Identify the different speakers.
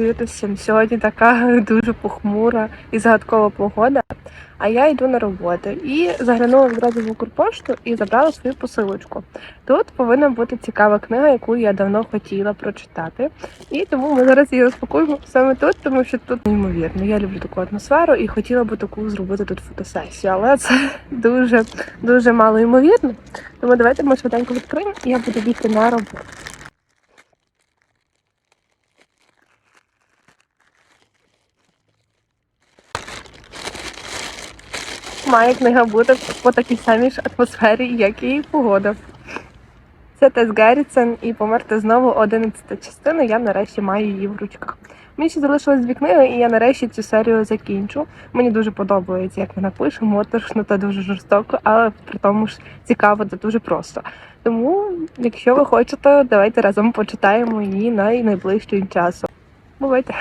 Speaker 1: Привіт! Сьогодні така дуже похмура і загадкова погода. А я йду на роботу і заглянула одразу в Укрпошту і забрала свою посилочку. Тут повинна бути цікава книга, яку я давно хотіла прочитати. І тому ми зараз її розпакуємо саме тут, тому що тут неймовірно. Я люблю таку атмосферу і хотіла би таку зробити тут фотосесію, але це дуже дуже мало ймовірно. Тому давайте ми швиденько відкриємо і я буду бігти на роботу. Має книга бути по такій самій ж атмосфері, як і погода. Це Тес Геррітсен і померти знову 11 частина. Я нарешті маю її в ручках. Мені ще залишилось дві книги, і я нарешті цю серію закінчу. Мені дуже подобається, як вона пише, моторшно та дуже жорстоко, але при тому ж цікаво та дуже просто. Тому, якщо ви хочете, давайте разом почитаємо її най найближчим часом. Бувайте!